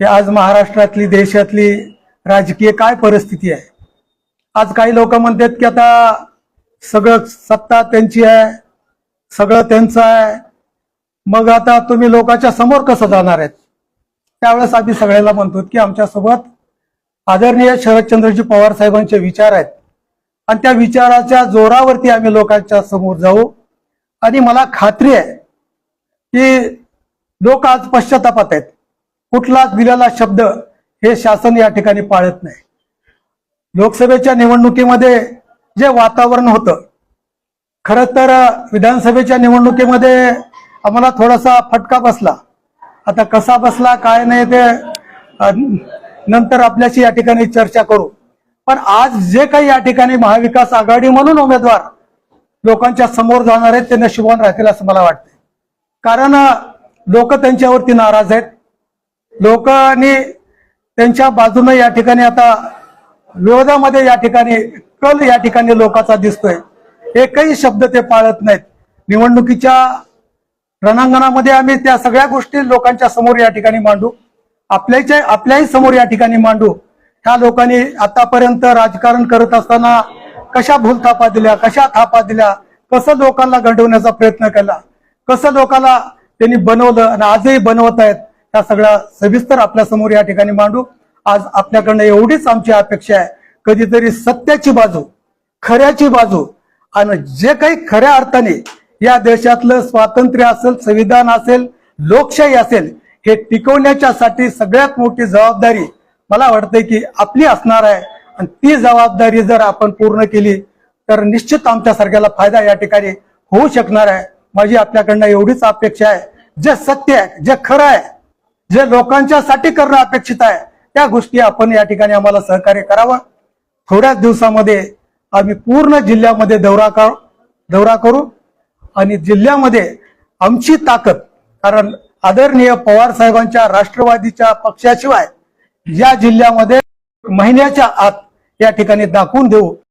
की आज महाराष्ट्रातली देशातली राजकीय काय परिस्थिती आहे? आज काही लोक म्हणतात की आता सगळं सत्ता त्यांची आहे सगळं त्यांचं आहे. मग आता तुम्ही लोकांच्या समोर कसं जाणार आहेत? त्यावेळेस आम्ही सगळ्याला म्हणतो की आमच्यासोबत आदरणीय शरदचंद्रजी पवार साहेबांचे विचार आहेत. आणि त्या विचाराच्या जोरावरती आम्ही लोकांच्या समोर जाऊ. आणि मला खात्री आहे की लोक आज पश्चातापात आहेत. कुठलाच दिलेला शब्द हे शासन या ठिकाणी पाळत नाही. लोकसभेच्या निवडणुकीमध्ये जे वातावरण होतं खरं तर विधानसभेच्या निवडणुकीमध्ये आम्हाला थोडासा फटका बसला. आता कसा बसला काय नाही ते नंतर आपल्याशी या ठिकाणी चर्चा करू. पण आज जे काही या ठिकाणी महाविकास आघाडी म्हणून उमेदवार लोकांच्या समोर जाणार आहेत ते नशिबान राहतील असं मला वाटतं कारण लोक त्यांच्यावरती नाराज आहेत. लोकांनी त्यांच्या बाजूने या ठिकाणी आता विरोधामध्ये या ठिकाणी कल या ठिकाणी लोकांचा दिसतोय. एकही शब्द ते पाळत नाहीत. निवडणुकीच्या रणांगणामध्ये आम्ही त्या सगळ्या गोष्टी लोकांच्या समोर या ठिकाणी मांडू. आपल्याच्या आपल्याही समोर या ठिकाणी मांडू. ह्या लोकांनी आतापर्यंत राजकारण करत असताना कशा भूलथापा दिल्या कशा थापा दिल्या कसं लोकांना गंडवण्याचा प्रयत्न केला कसं लोकांना त्यांनी बनवलं आणि आजही बनवत आहेत. त्या सगळ्या सविस्तर आपल्यासमोर या ठिकाणी मांडू. आज आपल्याकडनं एवढीच आमची अपेक्षा आहे. कधीतरी सत्याची बाजू खऱ्याची बाजू आणि जे काही खऱ्या अर्थाने या देशातलं स्वातंत्र्य असेल संविधान असेल लोकशाही असेल हे टिकवण्याच्यासाठी सगळ्यात मोठी जबाबदारी मला वाटतंय की आपली असणार आहे. आणि ती जबाबदारी जर आपण पूर्ण केली तर निश्चित आमच्यासारख्याला फायदा या ठिकाणी होऊ शकणार आहे. माझी आपल्याकडनं एवढीच अपेक्षा आहे. जे सत्य आहे जे खरं आहे जे लोकांच्यासाठी करणं अपेक्षित आहे त्या गोष्टी आपण या ठिकाणी आम्हाला सहकार्य करावं. थोड्याच दिवसामध्ये आम्ही पूर्ण जिल्ह्यामध्ये दौरा कर दौरा करू. आणि जिल्ह्यामध्ये आमची ताकद कारण आदरणीय पवार साहेबांच्या राष्ट्रवादीच्या पक्षाशिवाय या जिल्ह्यामध्ये महिन्याच्या आत या ठिकाणी दाखवून देऊ.